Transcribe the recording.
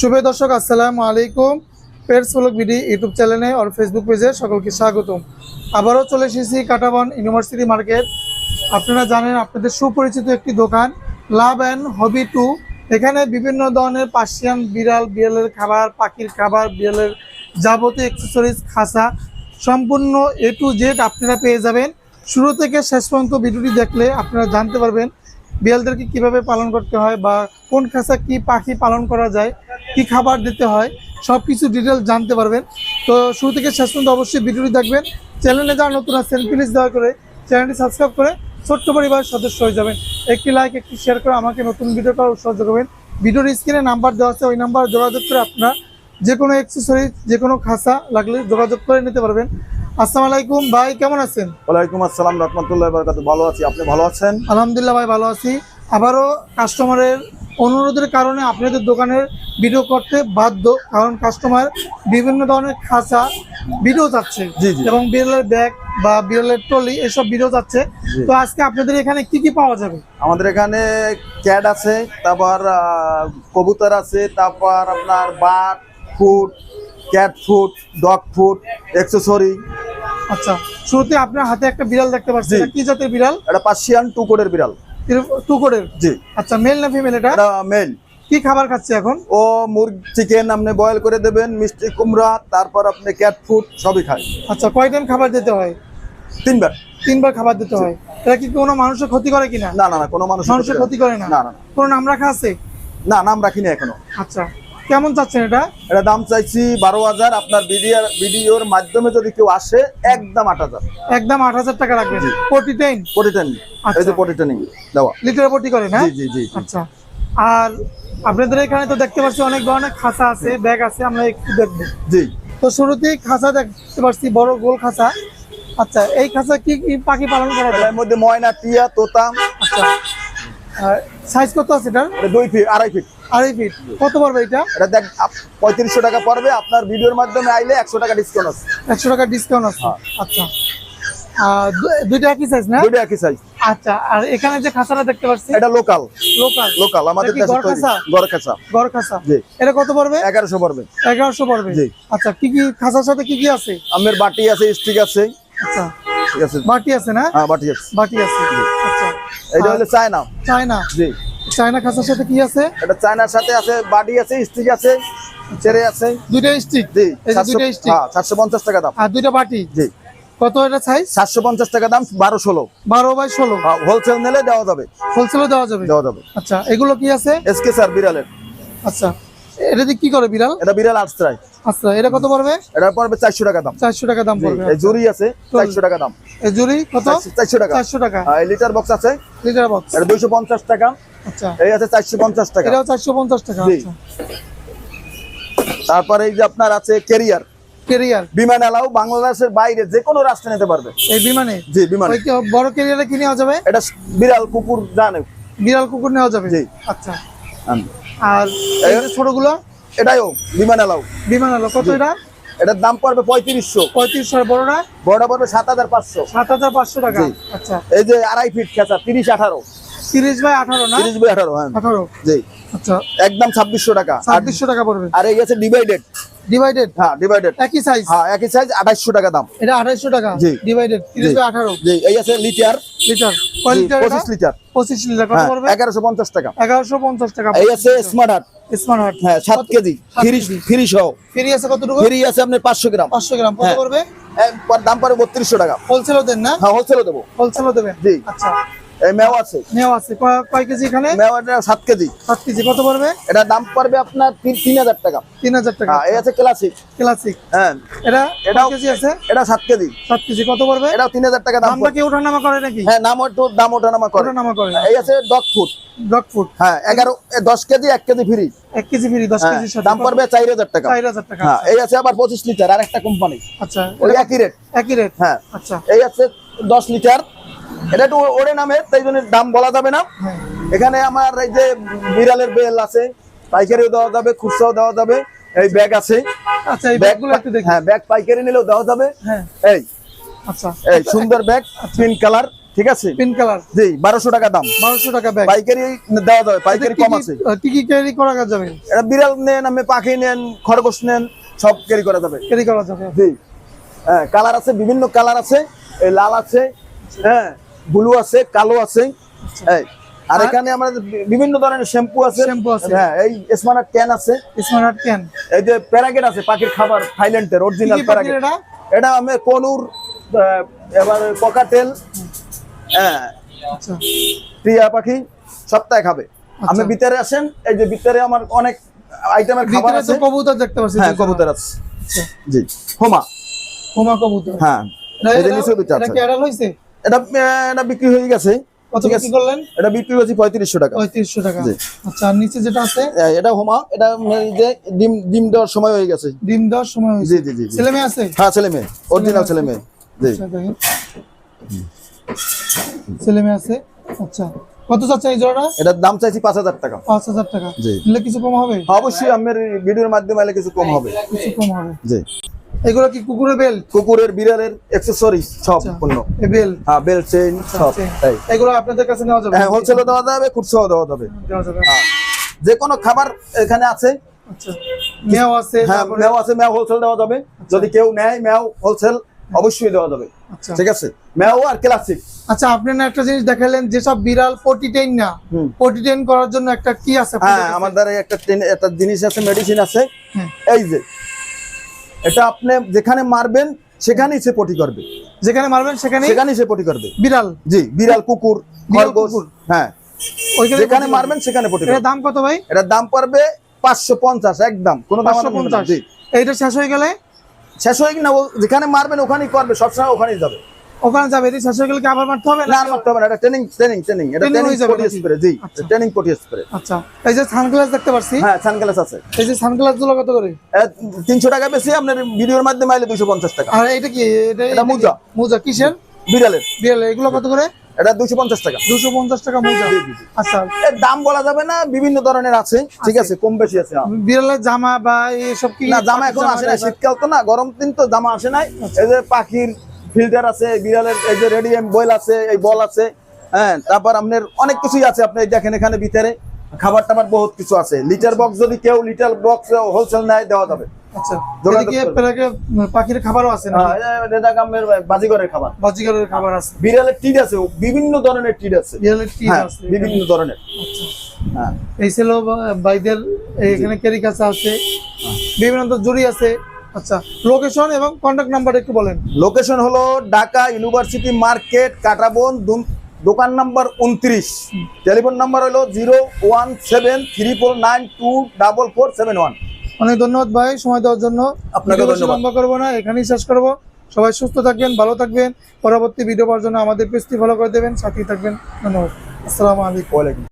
শুভ দর্শক, আসসালামু আলাইকুম। পেটস ব্লগ বিডি ইউটিউব চ্যানেলে আর ফেসবুক পেজে সকলকে স্বাগতম। আবারও চলে এসেছি কাটাবন ইউনিভার্সিটি মার্কেট। আপনারা জানেন আপনাদের সুপরিচিত একটি দোকান, লাভ অ্যান্ড হবি টু। এখানে বিভিন্ন ধরনের পার্সিয়ান বিড়াল, বিড়ালের খাবার, পাখির খাবার, বিড়ালের যাবতীয় অ্যাক্সেসরিজ খাসা সম্পূর্ণ এ টু জেড আপনারা পেয়ে যাবেন। শুরু থেকে শেষ পর্যন্ত ভিডিওটি দেখলে আপনারা জানতে পারবেন বিড়ালদেরকে কীভাবে পালন করতে হয় বা কোন খাসা কি পাখি পালন করা যায়। কি খাবার দিতে হয় সব কিছু ডিটেলস জানতে পারবেন। তো শুরু থেকে শেষ পর্যন্ত অবশ্যই ভিডিওটি দেখবেন। চ্যানেলে যারা নতুন আছেন প্লিজ দয়া করে চ্যানেলটি সাবস্ক্রাইব করে ছোট্ট পরিবারের সদস্য হয়ে যাবেন। একটি লাইক একটি শেয়ার করে আমাকে নতুন ভিডিও করার উৎসাহ করবেন ভিডিওর স্ক্রিনে নাম্বার দেওয়া আছে ওই নাম্বার যোগাযোগ করে আপনারা যে কোনো অ্যাক্সেসরিজ যে কোনো খাসা লাগলে যোগাযোগ করে নিতে পারবেন। আসসালামু আলাইকুম ভাই কেমন আছেন? ওয়ালাইকুম আসসালাম রহমতুল্লাহ বরকাত ভালো আছি আপনি ভালো আছেন? আলহামদুলিল্লাহ ভাই ভালো আছি। আবারও কাস্টমারের অনুরোধের কারণে আপনাদের দোকানের ভিডিও করতে বাধ্য কারণ কাস্টমার বিভিন্ন ধরনের খাঁচা ভিডিও চাচ্ছে। এবং বিড়ালের ব্যাগ বা বিড়ালের ট্রলি এসব ভিডিও চাচ্ছে। তো আজকে আপনাদের এখানে কি কি পাওয়া যাবে? আমাদের এখানে ক্যাট আছে তারপর কবুতর আছে তারপর আপনার but food cat food dog food accessory আচ্ছা শুরুতে আপনার হাতে একটা বিড়াল দেখতে পাচ্ছি। কি জাতের বিড়াল? এটা পার্সিয়ান টু কোডের জি। আচ্ছা মেল না ফিমেল এটা? মেল কি খাবার খাচ্ছে এখন? ও মুরগ চিকেন আপনি বয়েল করে দেবেন মিষ্টি কুমড়া তারপর আপনি ক্যাট ফুড সবই খায়। আচ্ছা কয় টাইম খাবার দিতে হয়? তিনবার। তিনবার খাবার দিতে হয়। এটা কি কোনো মানুষের ক্ষতি করে কিনা? না না না কোনো মানুষ মানুষের ক্ষতি করে না না না। কোনো নাম রাখা আছে? না নাম রাখিনি এখনও। আচ্ছা। কেমন চাচ্ছেন এটা? এটা দাম চাইছি বারো হাজার। আপনার ভিডিও ভিডিওর মাধ্যমে যদি কেউ আসে একদম আট হাজার। একদম আট হাজার টাকা রাখবেন। পটিটেন আচ্ছা। এই যে পটিটেনিং দেওয়া। লিটার প্রতি করেন হ্যাঁ জি জি। আচ্ছা। আর আপনাদের এখানে তো দেখতে পাচ্ছি অনেক ধরনের খাঁচা আছে ব্যাগ আছে আমরা একটু দেখব। জি। তো শুরুতেই খাঁচা দেখতে পাচ্ছি বড় গোল খাঁচা। আচ্ছা এই খাঁচা কি কি পাখি পালন করা যায়? এর মধ্যে ময়না টিয়া তোতা। আচ্ছা। সাইজ কত আছে এটা দুই ফিট আড়াই ফিট আড়াই ফিট কত পড়বে এটা? এটা দেখ পঁয়ত্রিশশো টাকা পড়বে। আপনার ভিডিওর মাধ্যমে আইলে একশো টাকা ডিসকাউন্ট আছে। একশো টাকা ডিসকাউন্ট আছে। হ্যাঁ। আচ্ছা। দুইটা একই সাইজ না? দুইটা একই সাইজ আচ্ছা আর এখানে যে খাঁচাটা দেখতে পাচ্ছি? এটা লোকাল লোকাল লোকাল আমাদের এটা দেশে তৈরি। জি। কত পড়বে? পড়বে। পড়বে। জি। আচ্ছা কি কি খাঁচার সাথে কি কি আছে? আমের বাটি আছে স্টিক আছে। আচ্ছা। ঠিক আছে। বাটি আছে না? হ্যাঁ বাটি আছে। বাটি আছে। আচ্ছা। এটা হলো চায়না। চায়না। জি। চায়না খাসার সাথে কি আছে? এটা চায়নার সাথে আছে বাডি আছে স্টিক আছে চেরে আছে। দুইটা স্টিক? জি দুইটা স্টিক? হ্যাঁ সাতশো পঞ্চাশ টাকা দাম। আর দুইটা বাটি? জি। কত এটা চাই সাতশো পঞ্চাশ টাকা দাম বারো ষোলো। বারো বাই ষোলো। হোলসেল নিলে দেওয়া যাবে। হোলসেলও দেওয়া যাবে? দেওয়া যাবে। আচ্ছা এগুলো কি আছে? এসকে স্যার বিড়ালের। আচ্ছা। এটা দিয়ে কি করে বিড়াল? এটা বিড়াল আচ্ছা এটা কত পড়বে? এটা পড়বে চারশো টাকা দাম। চারশো টাকা দাম পড়বে। এই জুরি আছে চারশো টাকা দাম। এই জুড়ি কত? চারশো টাকা। চারশো টাকা। আর এই লিটার বক্স আছে? লিটার বক্স এটা দুইশো পঞ্চাশ টাকা। আচ্ছা। এই আছে চারশো পঞ্চাশ টাকা। এটাও চারশো পঞ্চাশ টাকা আচ্ছা। তারপরে এই যে আপনার আছে ক্যারিয়ার কেরিয়ার বিমান এলাও বাংলাদেশের বাইরে যে কোনো রাষ্ট্রে নিতে পারবে। এই বিমানে? জি বিমান। বড় কেরিয়ারে কি নেওয়া যাবে? এটা বিড়াল কুকুর জানে। বিড়াল কুকুর নেওয়া যাবে? জি। আচ্ছা। আর এই যে ছোটগুলো এটাইও বিমান এলাও। বিমান এলাও কত এটা? এটার দাম পড়বে পঁয়ত্রিশশো। পঁয়ত্রিশশো বড়টা? বড়টা পড়বে সাত হাজার পাঁচশো। সাত হাজার পাঁচশো টাকা। আচ্ছা। এই যে আড়াই ফিট খেঁচা তিরিশ আঠারো। তিরিশ বাই আঠারো না? তিরিশ বাই আঠারো হ্যাঁ। আঠারো। জি। আচ্ছা। একদম ছাব্বিশশো টাকা। ছাব্বিশশো টাকা পড়বে। আর এই আছে ডিভাইডেড। ডিভাইডেড হ্যাঁ ডিভাইডেড একই সাইজ হ্যাঁ একই সাইজ আঠাইশশো টাকা দাম। এটা আঠাইশো টাকা? জি। Divided G. বাই আঠারো? জি এই আছে লিটার লিটার কয় লিটার এটা? পঁচিশ লিটার। পঁচিশ লিটার কত হ্যাঁ পড়বে? এগারোশো পঞ্চাশ টাকা। এগারোশো পঞ্চাশ টাকা এই আছে স্মার্ট হার্ট স্মার্ট হার্ট হ্যাঁ সাত কেজি। সাত ফ্রি সহ। ফ্রি আছে কতটুকু? ফ্রি আছে আপনার পাঁচশো গ্রাম। পাঁচশো গ্রাম। কত হ্যাঁ। পড়বে? দাম পড়ে বত্রিশশো টাকা। হোলসেলও দেন না? হ্যাঁ হোলসেলও দেবো। হোলসেলও দেবেন? জি। আচ্ছা। মেও আছে। আছে। কয় কেজি এখানে? মেওয়াটা সাত কেজি। সাত কেজি। কত পড়বে? এটার দাম পড়বে আপনার তিন হাজার টাকা। তিন হাজার টাকা। হ্যাঁ এই আছে ক্লাসিক ক্লাসিক হ্যাঁ। এটা কেজি আছে? এটা সাত কেজি। সাত কেজি। কত পড়বে? এটাও তিন হাজার টাকা দাম। কি ওঠানামা করে নাকি? হ্যাঁ নাম একটু দাম ওঠানামা করে। ওঠানামা করে। এই আছে ডগ ফুড ডগ ফুড হ্যাঁ এগারো দশ কেজি এক কেজি ফ্রি এক কেজি ফ্রি দশ হ্যাঁ সাথে। দাম পড়বে চার হাজার টাকা। চার হাজার টাকা। হ্যাঁ এই আছে আবার পঁচিশ লিটার আর একটা কোম্পানি আচ্ছা একই রেট একই রেট হ্যাঁ। আচ্ছা। এই আছে দশ লিটার এটা একটু ওরে নামে তাই জন্য দাম বলা যাবে না। হ্যাঁ। এখানে আমার এই যে বিড়ালের বেল আছে পাইকারিও দেওয়া যাবে খুচরাও দেওয়া যাবে এই ব্যাগ আছে। আচ্ছা এই ব্যাগ ব্যাগগুলো একটু দেখি। হ্যাঁ ব্যাগ পাইকারি নিলেও দেওয়া যাবে। হ্যাঁ। এই আচ্ছা। এই সুন্দর ব্যাগ পিঙ্ক কালার ঠিক আছে? Pink colour. জি বারোশো টাকা দাম। বারোশো টাকা ব্যাগ। পাইকারি দেওয়া যাবে পাইকারি কম আছে। কি কি ক্যারি করা যাবে? এটা বিড়াল নেন আমি পাখি নেন খরগোশ নেন সব ক্যারি করা যাবে। ক্যারি করা যাবে। জি। হ্যাঁ কালার আছে বিভিন্ন কালার আছে এই লাল আছে হ্যাঁ। ব্লু আছে কালো আছে। আর এখানে আমাদের বিভিন্ন ধরনের শ্যাম্পু আছে। Shampoo আছে। হ্যাঁ এই স্মার্ট ক্যান আছে। স্মার্ট ক্যান এই যে প্যারাগেট আছে পাখির খাবার থাইল্যান্ডের কি অরিজিনাল প্যারাগেট। এটা? এটা আমি আহ, এবার ককাটেল হ্যাঁ। আচ্ছা। টিয়া পাখি সপ্তাহে খাবে। আচ্ছা। আমি ভিতরে আসেন এই যে ভিতরে আমার অনেক আইটেমের খাবার আছে। কবুতর দেখতে পাচ্ছি হ্যাঁ। কবুতর আছে। আচ্ছা। জি। হোমা। হোমা কবুতর। হ্যাঁ। এই যে নিচে দুটো এটা আছে। কি অ্যাডাল হইছে? এটা এটা বিক্রি হয়ে গেছে। কত বিক্রি করলেন? এটা বিক্রি টাকা। পঁয়ত্রিশশো টাকা। জি। আচ্ছা আর নিচে যেটা আছে? এটা হোমা এটা যে ডিম ডিম দেওয়ার সময় হয়ে গেছে। ডিম দেওয়ার সময় হয়েছে জি জি জি জি। ছেলে মেয়ে আছে? হ্যাঁ ছেলে মেয়ে। অরিজিনাল ছেলে মেয়ে জি। আচ্ছা, ছেলে মেয়ে আছে? আচ্ছা। কত চাচ্ছে এই জোড়াটা? এটার দাম চাইছি পাঁচ হাজার টাকা। পাঁচ হাজার টাকা। জি। কিছু কম হবে? অবশ্যই আমার ভিডিওর মাধ্যমে এলে কিছু কম হবে। কিছু কম হবে। জি। এগুলো কি কুকুরের বেল্ট কুকুরের বিড়ালের অ্যাক্সেসরি সব আচ্ছা। পণ্য। বেল্ট হ্যাঁ বেল চেইন সব এগুলো আপনাদের কাছে নেওয়া যাবে হ্যাঁ হোলসেলও দেওয়া যাবে খুচরাও দেওয়া যাবে। হ্যাঁ। যে কোনো খাবার এখানে আছে। আচ্ছা মেয়াও আছে হ্যাঁ ম্যাও আছে ম্যাও হোলসেল দেওয়া যাবে। যদি কেউ নেয় ম্যাও হোলসেল অবশ্যই দেওয়া যাবে। আচ্ছা। ঠিক আছে? ম্যাও আর ক্লাসিক আচ্ছা আপনি না একটা জিনিস দেখালেন যেসব বিড়াল পটিটেন না হুম। পটিটেন করার জন্য একটা কি আছে হ্যাঁ? আমাদের একটা একটা জিনিস আছে মেডিসিন আছে। এই যে এটা আপনি যেখানে মারবেন সেখানেই সে পটি করবে। যেখানে মারবেন সেখানে সেখানেই সে পটি করবে। বিড়াল। জি বিড়াল কুকুর খরগোশ হ্যাঁ। যেখানে মারবেন সেখানে পটি করবে। করবে। দাম কত ভাই? এটার দাম পড়বে পাঁচশো পঞ্চাশ একদম। কোনো দাম পাঁচশো পঞ্চাশ। এইটা শেষ হয়ে গেলে? শেষ হয়ে না যেখানে মারবেন ওখানেই করবে সবসময় ওখানেই যাবে। ওখানে যাবে কি আবার মারতে হবে? না মারতে হবে না এটা ট্রেনিং ট্রেনিং ট্রেনিং এটা ট্রেনিং? স্প্রে জি আচ্ছা। ট্রেনিং স্প্রে আচ্ছা এই যে সানগ্লাস দেখতে পাচ্ছি হ্যাঁ সানগ্লাস আছে। এই যে সানগ্লাসগুলো কত করে? তিনশো টাকা বেশি আপনার ভিডিওর মাধ্যমে আইলে দুশো পঞ্চাশ টাকা। আর এটা কি এটা? মোজা। মোজা কিসের? বিড়ালের। বিড়াল এগুলো কত করে? এটা দুশো পঞ্চাশ টাকা। দুশো পঞ্চাশ টাকা মোজা। আচ্ছা। এর দাম বলা যাবে না বিভিন্ন ধরনের আছে ঠিক আছে কম বেশি আছে হ্যাঁ। বিড়ালের জামা বা এইসব কি? না জামা এখন আসে না শীতকাল তো না গরম দিন তো জামা আসে নাই। এই যে পাখির ফিল্টার আছে বিড়ালের এই যে রেডিয়াম বয়েল আছে এই বল আছে হ্যাঁ তারপর আপনার অনেক কিছুই আছে আপনি দেখেন এখানে ভিতরে। খাবার টাবার বহুত কিছু আছে। লিটার বক্স যদি কেউ লিটার বক্স হোলসেল নেয় দেওয়া যাবে। বিভিন্ন ধরনের টিড আছে। বিড়ালের টিন আছে। বিভিন্ন ধরনের। এই ছিল বাইদের এখানে ক্যারি আছে। বিভিন্ন তো জুড়ি আছে। আচ্ছা লোকেশন এবং কন্ট্যাক্ট নাম্বার একটু বলেন। লোকেশন হলো ঢাকা ইউনিভার্সিটি মার্কেট কাটাবন দোকান নাম্বার উনত্রিশ। টেলিফোন নাম্বার হলো zero one seven three four nine two double four seven one. অনেক ধন্যবাদ ভাই সময় দেওয়ার জন্য। আপনাকে। লম্বা করব না এখানেই শেষ করব। সবাই সুস্থ থাকবেন ভালো থাকবেন। পরবর্তী ভিডিও পাওয়ার জন্য আমাদের পেজটি ফলো করে দেবেন সাথেই থাকবেন। ধন্যবাদ। আসসালামু আলাইকুম।